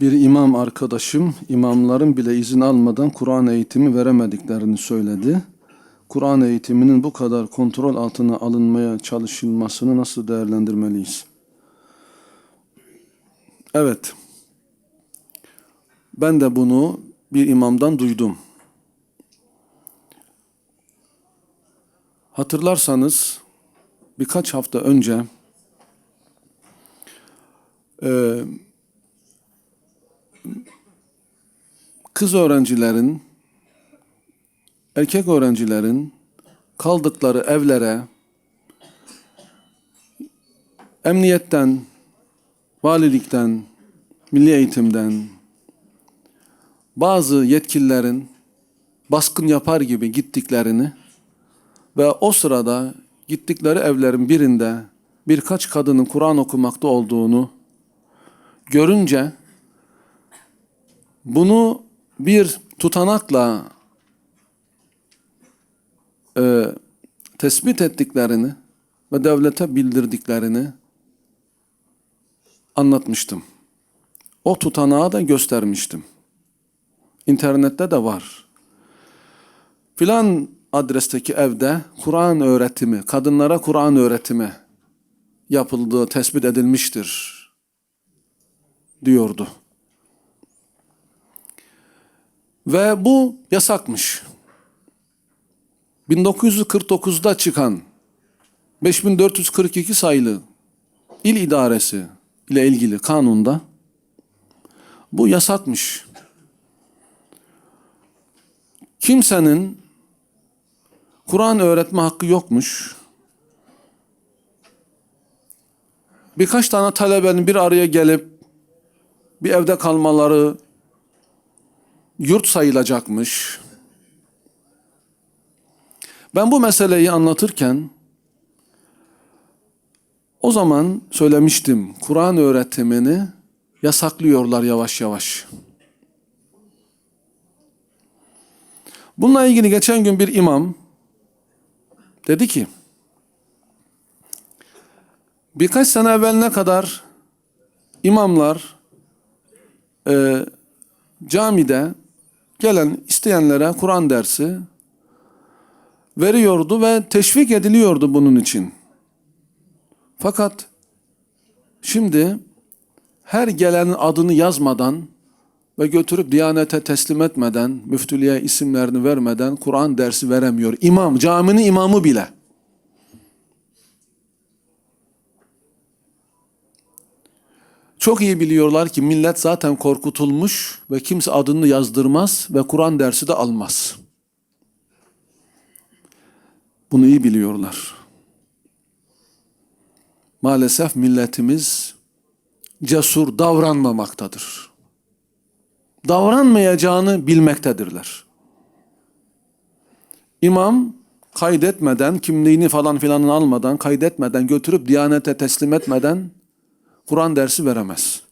Bir imam arkadaşım imamların bile izin almadan Kur'an eğitimi veremediklerini söyledi. Kur'an eğitiminin bu kadar kontrol altına alınmaya çalışılmasını nasıl değerlendirmeliyiz? Evet. Ben de bunu bir imamdan duydum. Hatırlarsanız birkaç hafta önce e, kız öğrencilerin, erkek öğrencilerin kaldıkları evlere emniyetten, valilikten, milli eğitimden bazı yetkililerin baskın yapar gibi gittiklerini ve o sırada gittikleri evlerin birinde birkaç kadının Kur'an okumakta olduğunu görünce bunu bir tutanakla e, tespit ettiklerini ve devlete bildirdiklerini anlatmıştım. O tutanağı da göstermiştim. İnternette de var. Filan adresteki evde Kur'an öğretimi, kadınlara Kur'an öğretimi yapıldığı tespit edilmiştir diyordu. Ve bu yasakmış. 1949'da çıkan 5442 sayılı il idaresi ile ilgili kanunda bu yasakmış. Kimsenin Kur'an öğretme hakkı yokmuş. Birkaç tane talebenin bir araya gelip bir evde kalmaları yurt sayılacakmış. Ben bu meseleyi anlatırken o zaman söylemiştim Kur'an öğretimini yasaklıyorlar yavaş yavaş. Bununla ilgili geçen gün bir imam dedi ki birkaç sene evveline kadar imamlar e, camide gelen isteyenlere Kur'an dersi veriyordu ve teşvik ediliyordu bunun için. Fakat şimdi her gelenin adını yazmadan ve götürüp Diyanete teslim etmeden, müftülüğe isimlerini vermeden Kur'an dersi veremiyor. İmam, caminin imamı bile. Çok iyi biliyorlar ki millet zaten korkutulmuş ve kimse adını yazdırmaz ve Kur'an dersi de almaz. Bunu iyi biliyorlar. Maalesef milletimiz cesur davranmamaktadır. Davranmayacağını bilmektedirler. İmam kaydetmeden, kimliğini falan filanını almadan, kaydetmeden, götürüp Diyanete teslim etmeden Kur'an dersi veremez.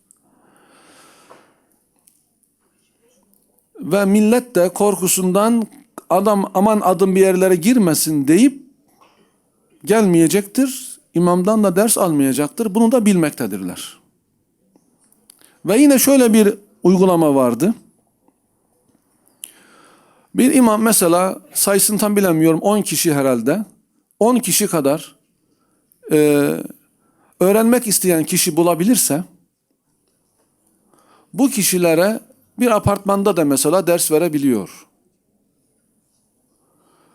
Ve millet de korkusundan adam aman adım bir yerlere girmesin deyip gelmeyecektir. İmamdan da ders almayacaktır. Bunu da bilmektedirler. Ve yine şöyle bir uygulama vardı. Bir imam mesela sayısını tam bilemiyorum 10 kişi herhalde. 10 kişi kadar e, öğrenmek isteyen kişi bulabilirse bu kişilere bir apartmanda da mesela ders verebiliyor.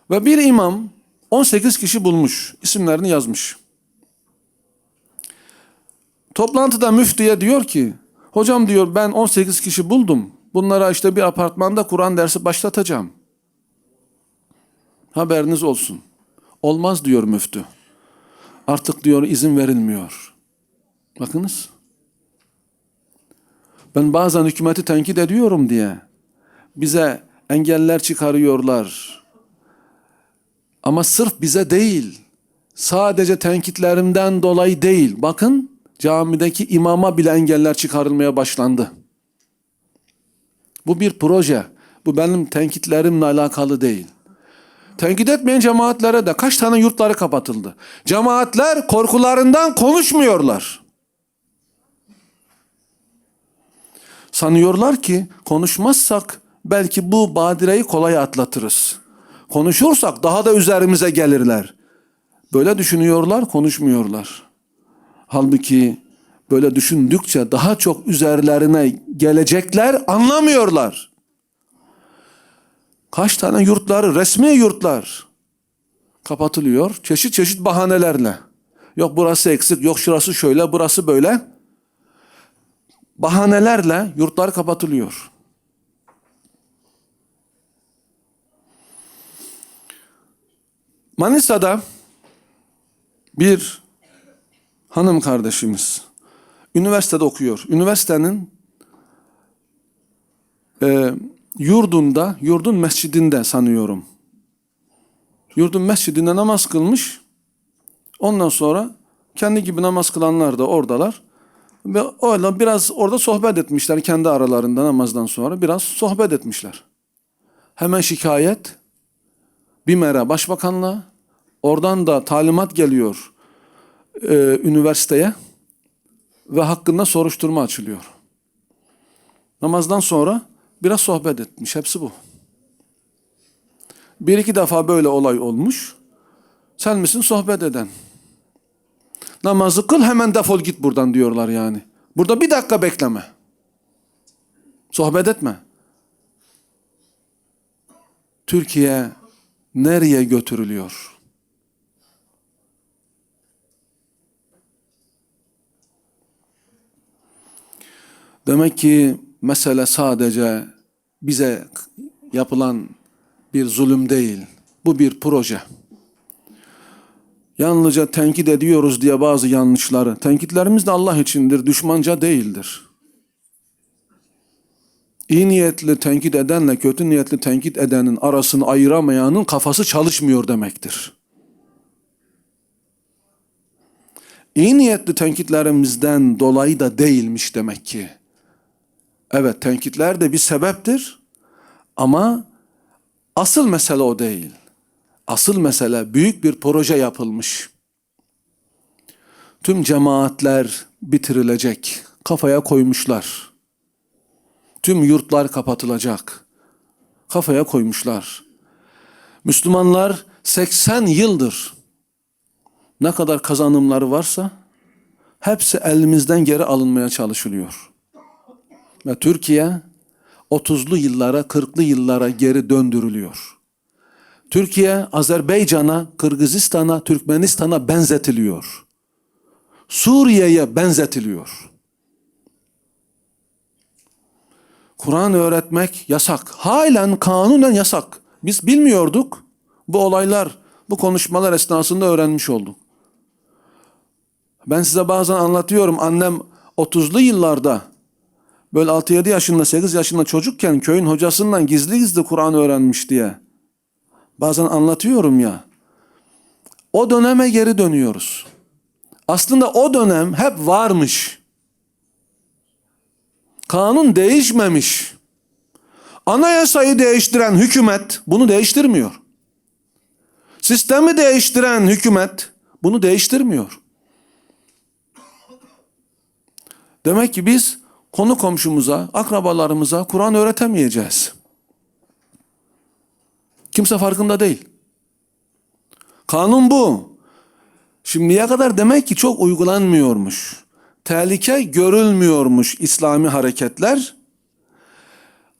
Ve bir imam 18 kişi bulmuş, isimlerini yazmış. Toplantıda müftüye diyor ki, hocam diyor ben 18 kişi buldum. Bunlara işte bir apartmanda Kur'an dersi başlatacağım. Haberiniz olsun. Olmaz diyor müftü. Artık diyor izin verilmiyor. Bakınız. Ben bazen hükümeti tenkit ediyorum diye bize engeller çıkarıyorlar. Ama sırf bize değil, sadece tenkitlerimden dolayı değil. Bakın camideki imama bile engeller çıkarılmaya başlandı. Bu bir proje. Bu benim tenkitlerimle alakalı değil. Tenkit etmeyen cemaatlere de kaç tane yurtları kapatıldı. Cemaatler korkularından konuşmuyorlar. Sanıyorlar ki konuşmazsak belki bu badireyi kolay atlatırız. Konuşursak daha da üzerimize gelirler. Böyle düşünüyorlar, konuşmuyorlar. Halbuki böyle düşündükçe daha çok üzerlerine gelecekler, anlamıyorlar. Kaç tane yurtları, resmi yurtlar kapatılıyor çeşit çeşit bahanelerle. Yok burası eksik, yok şurası şöyle, burası böyle. Bahanelerle yurtlar kapatılıyor. Manisa'da bir hanım kardeşimiz üniversitede okuyor. Üniversitenin e, yurdunda, yurdun mescidinde sanıyorum. Yurdun mescidinde namaz kılmış. Ondan sonra kendi gibi namaz kılanlar da oradalar. Ve öyle biraz orada sohbet etmişler kendi aralarında namazdan sonra. Biraz sohbet etmişler. Hemen şikayet BİMER'e başbakanlığa. Oradan da talimat geliyor e, üniversiteye. Ve hakkında soruşturma açılıyor. Namazdan sonra biraz sohbet etmiş. Hepsi bu. Bir iki defa böyle olay olmuş. Sen misin sohbet eden? Namazı kıl hemen defol git buradan diyorlar yani. Burada bir dakika bekleme. Sohbet etme. Türkiye nereye götürülüyor? Demek ki mesele sadece bize yapılan bir zulüm değil. Bu bir proje. Yalnızca tenkit ediyoruz diye bazı yanlışları. Tenkitlerimiz de Allah içindir, düşmanca değildir. İyi niyetli tenkit edenle kötü niyetli tenkit edenin arasını ayıramayanın kafası çalışmıyor demektir. İyi niyetli tenkitlerimizden dolayı da değilmiş demek ki. Evet tenkitler de bir sebeptir ama asıl mesele o değil. Asıl mesele büyük bir proje yapılmış. Tüm cemaatler bitirilecek. Kafaya koymuşlar. Tüm yurtlar kapatılacak. Kafaya koymuşlar. Müslümanlar 80 yıldır ne kadar kazanımları varsa hepsi elimizden geri alınmaya çalışılıyor. Ve Türkiye 30'lu yıllara, 40'lı yıllara geri döndürülüyor. Türkiye, Azerbaycan'a, Kırgızistan'a, Türkmenistan'a benzetiliyor. Suriye'ye benzetiliyor. Kur'an öğretmek yasak. Halen kanunen yasak. Biz bilmiyorduk. Bu olaylar, bu konuşmalar esnasında öğrenmiş olduk. Ben size bazen anlatıyorum. Annem 30'lu yıllarda böyle 6-7 yaşında, 8 yaşında çocukken köyün hocasından gizli gizli Kur'an öğrenmiş diye. Bazen anlatıyorum ya. O döneme geri dönüyoruz. Aslında o dönem hep varmış. Kanun değişmemiş. Anayasayı değiştiren hükümet bunu değiştirmiyor. Sistemi değiştiren hükümet bunu değiştirmiyor. Demek ki biz konu komşumuza, akrabalarımıza Kur'an öğretemeyeceğiz. Kimse farkında değil. Kanun bu. Şimdiye kadar demek ki çok uygulanmıyormuş. Tehlike görülmüyormuş İslami hareketler.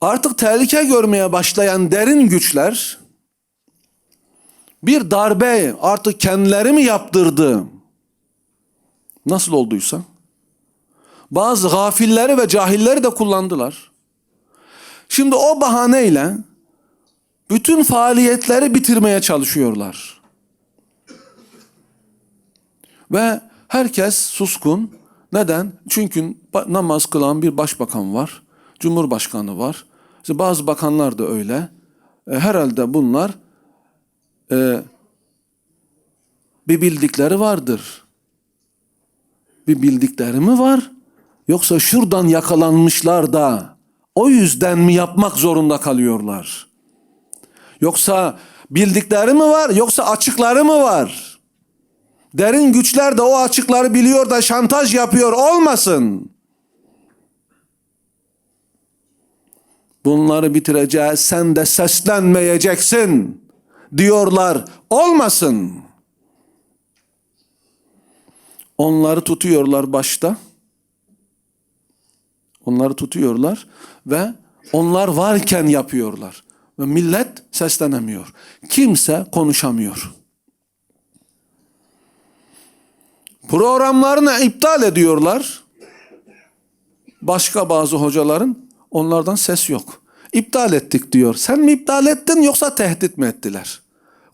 Artık tehlike görmeye başlayan derin güçler bir darbe artık kendileri mi yaptırdı? Nasıl olduysa. Bazı gafilleri ve cahilleri de kullandılar. Şimdi o bahaneyle bütün faaliyetleri bitirmeye çalışıyorlar. Ve herkes suskun. Neden? Çünkü namaz kılan bir başbakan var. Cumhurbaşkanı var. İşte bazı bakanlar da öyle. E, herhalde bunlar e, bir bildikleri vardır. Bir bildikleri mi var? Yoksa şuradan yakalanmışlar da o yüzden mi yapmak zorunda kalıyorlar? Yoksa bildikleri mi var yoksa açıkları mı var? Derin güçler de o açıkları biliyor da şantaj yapıyor olmasın. bunları bitireceğiz sen de seslenmeyeceksin diyorlar. Olmasın. Onları tutuyorlar başta. Onları tutuyorlar ve onlar varken yapıyorlar. Ve millet seslenemiyor. Kimse konuşamıyor. Programlarını iptal ediyorlar. Başka bazı hocaların onlardan ses yok. İptal ettik diyor. Sen mi iptal ettin yoksa tehdit mi ettiler?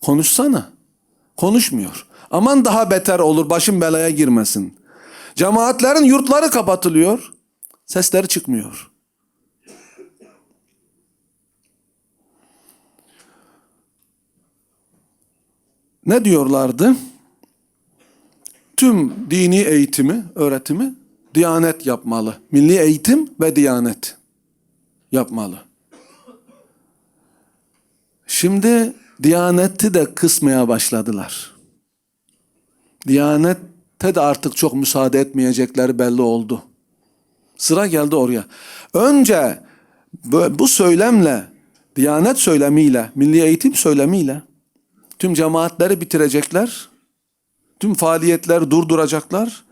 Konuşsana. Konuşmuyor. Aman daha beter olur başın belaya girmesin. Cemaatlerin yurtları kapatılıyor. Sesleri çıkmıyor. Ne diyorlardı? Tüm dini eğitimi, öğretimi Diyanet yapmalı. Milli eğitim ve Diyanet yapmalı. Şimdi Diyaneti de kısmaya başladılar. Diyanette de artık çok müsaade etmeyecekleri belli oldu. Sıra geldi oraya. Önce bu söylemle, Diyanet söylemiyle, milli eğitim söylemiyle tüm cemaatleri bitirecekler. Tüm faaliyetleri durduracaklar.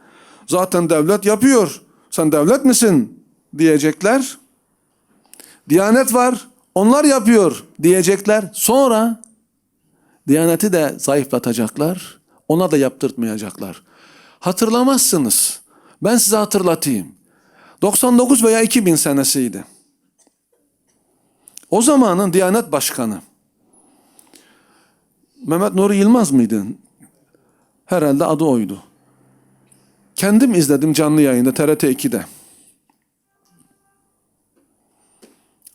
Zaten devlet yapıyor. Sen devlet misin? diyecekler. Diyanet var. Onlar yapıyor diyecekler. Sonra Diyaneti de zayıflatacaklar. Ona da yaptırtmayacaklar. Hatırlamazsınız. Ben size hatırlatayım. 99 veya 2000 senesiydi. O zamanın Diyanet Başkanı Mehmet Nuri Yılmaz mıydı? Herhalde adı oydu. Kendim izledim canlı yayında TRT 2'de.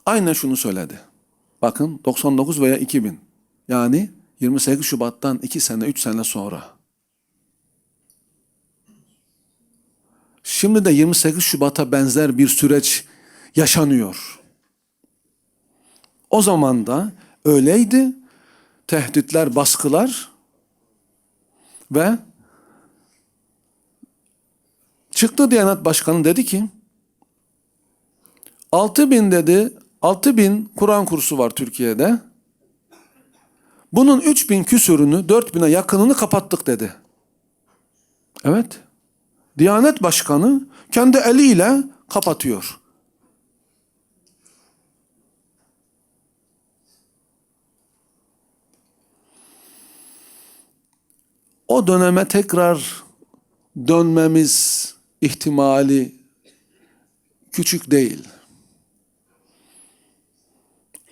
Aynen şunu söyledi. Bakın 99 veya 2000. Yani 28 Şubat'tan 2 sene 3 sene sonra. Şimdi de 28 Şubat'a benzer bir süreç yaşanıyor. O zaman da öyleydi. Tehditler, baskılar ve çıktı Diyanet Başkanı dedi ki 6 bin dedi 6 bin Kur'an kursu var Türkiye'de. Bunun 3 bin küsürünü 4 bine yakınını kapattık dedi. Evet. Diyanet Başkanı kendi eliyle kapatıyor. O döneme tekrar dönmemiz ihtimali küçük değil.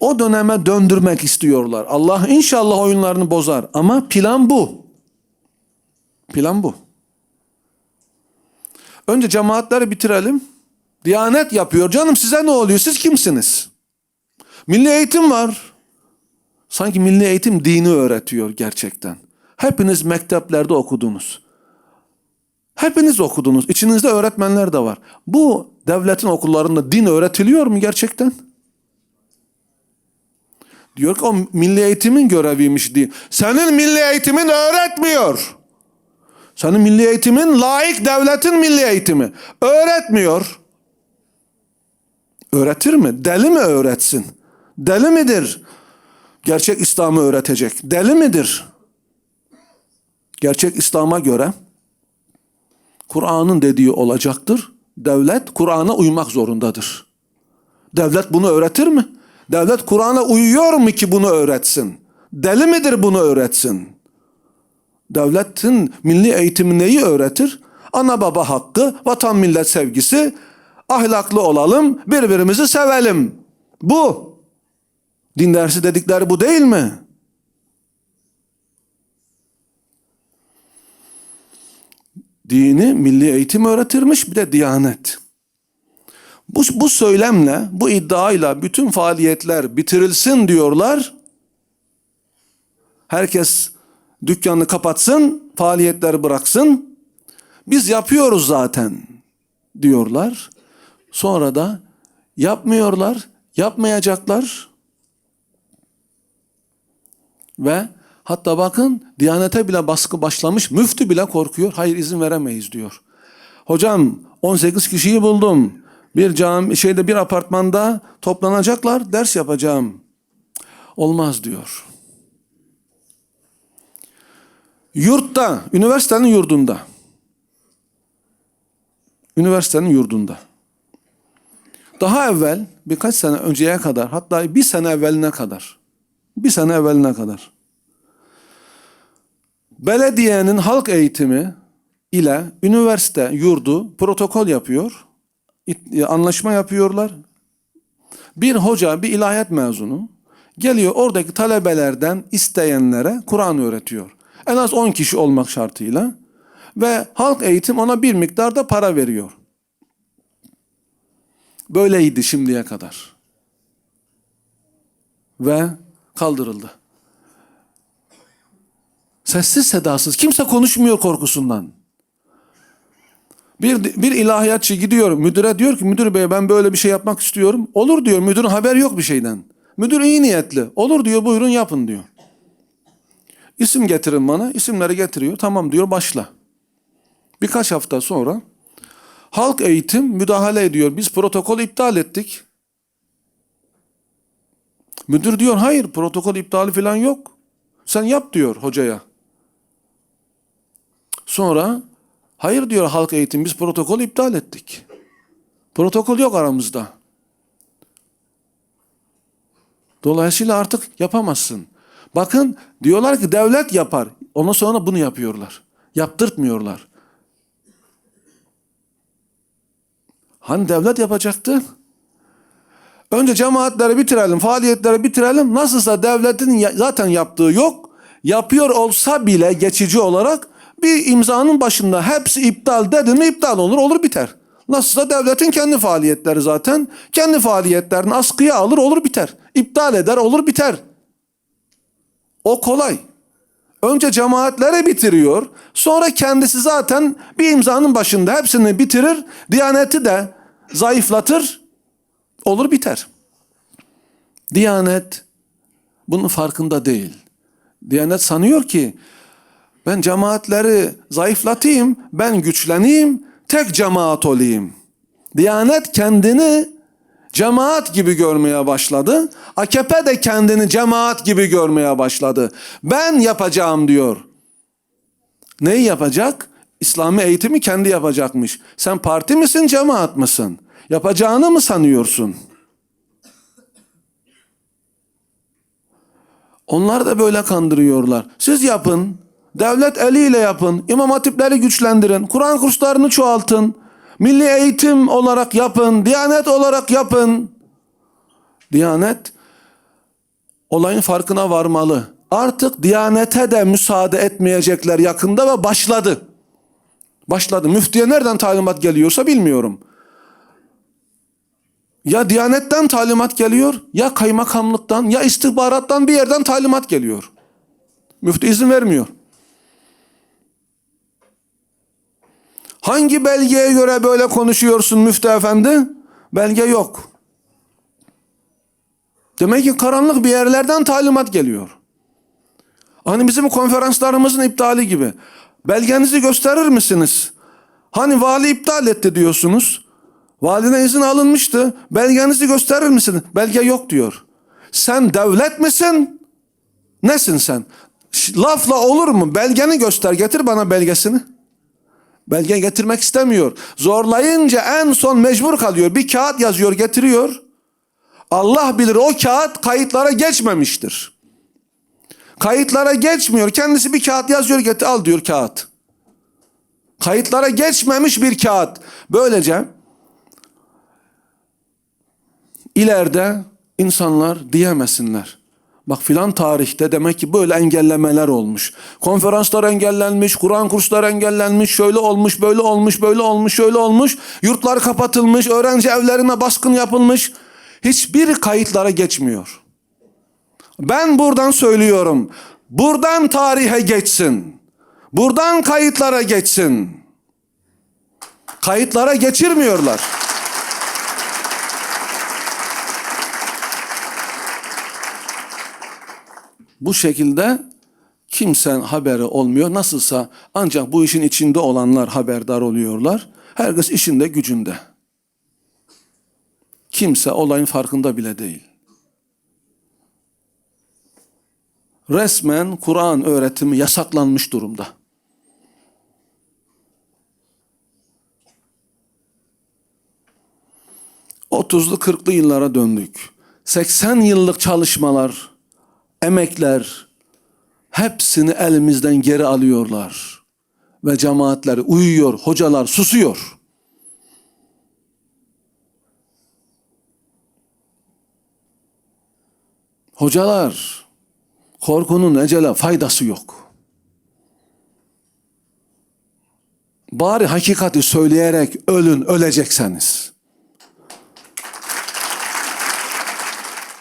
O döneme döndürmek istiyorlar. Allah inşallah oyunlarını bozar ama plan bu. Plan bu. Önce cemaatleri bitirelim. Diyanet yapıyor. Canım size ne oluyor? Siz kimsiniz? Milli eğitim var. Sanki milli eğitim dini öğretiyor gerçekten. Hepiniz mekteplerde okudunuz. Hepiniz okudunuz. İçinizde öğretmenler de var. Bu devletin okullarında din öğretiliyor mu gerçekten? Diyor ki o milli eğitimin göreviymiş diye. Senin milli eğitimin öğretmiyor. Senin milli eğitimin laik devletin milli eğitimi. Öğretmiyor. Öğretir mi? Deli mi öğretsin? Deli midir? Gerçek İslam'ı öğretecek. Deli midir? Gerçek İslam'a göre Kur'an'ın dediği olacaktır. Devlet Kur'an'a uymak zorundadır. Devlet bunu öğretir mi? Devlet Kur'an'a uyuyor mu ki bunu öğretsin? Deli midir bunu öğretsin? Devletin milli eğitimi neyi öğretir? Ana baba hakkı, vatan millet sevgisi, ahlaklı olalım, birbirimizi sevelim. Bu. Din dersi dedikleri bu değil mi? Dini milli eğitim öğretirmiş bir de diyanet. Bu, bu söylemle, bu iddiayla bütün faaliyetler bitirilsin diyorlar. Herkes dükkanını kapatsın, faaliyetleri bıraksın. Biz yapıyoruz zaten diyorlar. Sonra da yapmıyorlar, yapmayacaklar. Ve hatta bakın Diyanete bile baskı başlamış, müftü bile korkuyor. Hayır izin veremeyiz diyor. Hocam 18 kişiyi buldum. Bir cami şeyde bir apartmanda toplanacaklar, ders yapacağım. Olmaz diyor. Yurtta, üniversitenin yurdunda. Üniversitenin yurdunda. Daha evvel birkaç sene önceye kadar hatta bir sene evveline kadar bir sene evveline kadar belediyenin halk eğitimi ile üniversite yurdu protokol yapıyor. İt- Anlaşma yapıyorlar. Bir hoca, bir ilahiyat mezunu geliyor oradaki talebelerden isteyenlere Kur'an öğretiyor. En az 10 kişi olmak şartıyla ve halk eğitim ona bir miktarda para veriyor. Böyleydi şimdiye kadar. Ve kaldırıldı. Sessiz sedasız. Kimse konuşmuyor korkusundan. Bir, bir ilahiyatçı gidiyor müdüre diyor ki müdür bey ben böyle bir şey yapmak istiyorum. Olur diyor müdürün haber yok bir şeyden. Müdür iyi niyetli. Olur diyor buyurun yapın diyor. İsim getirin bana. isimleri getiriyor. Tamam diyor başla. Birkaç hafta sonra halk eğitim müdahale ediyor. Biz protokol iptal ettik. Müdür diyor hayır protokol iptali falan yok. Sen yap diyor hocaya. Sonra hayır diyor halk eğitim biz protokol iptal ettik. Protokol yok aramızda. Dolayısıyla artık yapamazsın. Bakın diyorlar ki devlet yapar. Ondan sonra bunu yapıyorlar. Yaptırtmıyorlar. Hani devlet yapacaktı? Önce cemaatleri bitirelim, faaliyetleri bitirelim. Nasılsa devletin zaten yaptığı yok. Yapıyor olsa bile geçici olarak bir imzanın başında hepsi iptal dedi mi iptal olur, olur biter. Nasılsa devletin kendi faaliyetleri zaten. Kendi faaliyetlerini askıya alır, olur biter. İptal eder, olur biter. O kolay. Önce cemaatlere bitiriyor. Sonra kendisi zaten bir imzanın başında hepsini bitirir. Diyaneti de zayıflatır. Olur biter. Diyanet bunun farkında değil. Diyanet sanıyor ki ben cemaatleri zayıflatayım, ben güçleneyim, tek cemaat olayım. Diyanet kendini cemaat gibi görmeye başladı. AKP de kendini cemaat gibi görmeye başladı. Ben yapacağım diyor. Neyi yapacak? İslami eğitimi kendi yapacakmış. Sen parti misin, cemaat mısın? Yapacağını mı sanıyorsun? Onlar da böyle kandırıyorlar. Siz yapın. Devlet eliyle yapın. İmam hatipleri güçlendirin. Kur'an kurslarını çoğaltın. Milli eğitim olarak yapın. Diyanet olarak yapın. Diyanet olayın farkına varmalı. Artık Diyanete de müsaade etmeyecekler yakında ve başladı. Başladı. Müftüye nereden talimat geliyorsa bilmiyorum. Ya Diyanet'ten talimat geliyor, ya kaymakamlıktan, ya istihbarattan bir yerden talimat geliyor. Müftü izin vermiyor. Hangi belgeye göre böyle konuşuyorsun müftü efendi? Belge yok. Demek ki karanlık bir yerlerden talimat geliyor. Hani bizim konferanslarımızın iptali gibi. Belgenizi gösterir misiniz? Hani vali iptal etti diyorsunuz. Validen izin alınmıştı. Belgenizi gösterir misiniz? Belge yok diyor. Sen devlet misin? Nesin sen? Lafla olur mu? Belgeni göster. Getir bana belgesini. Belge getirmek istemiyor. Zorlayınca en son mecbur kalıyor. Bir kağıt yazıyor getiriyor. Allah bilir o kağıt kayıtlara geçmemiştir. Kayıtlara geçmiyor. Kendisi bir kağıt yazıyor getir al diyor kağıt. Kayıtlara geçmemiş bir kağıt. Böylece ileride insanlar diyemesinler. Bak filan tarihte demek ki böyle engellemeler olmuş. Konferanslar engellenmiş, Kur'an kursları engellenmiş, şöyle olmuş, böyle olmuş, böyle olmuş, şöyle olmuş. Yurtlar kapatılmış, öğrenci evlerine baskın yapılmış. Hiçbir kayıtlara geçmiyor. Ben buradan söylüyorum. Buradan tarihe geçsin. Buradan kayıtlara geçsin. Kayıtlara geçirmiyorlar. Bu şekilde kimsen haberi olmuyor. Nasılsa ancak bu işin içinde olanlar haberdar oluyorlar. Herkes işinde gücünde. kimse olayın farkında bile değil. Resmen Kur'an öğretimi yasaklanmış durumda. Otuzlu kırklı yıllara döndük. 80 yıllık çalışmalar, emekler hepsini elimizden geri alıyorlar. Ve cemaatler uyuyor, hocalar susuyor. Hocalar, korkunun ecele faydası yok. Bari hakikati söyleyerek ölün, ölecekseniz.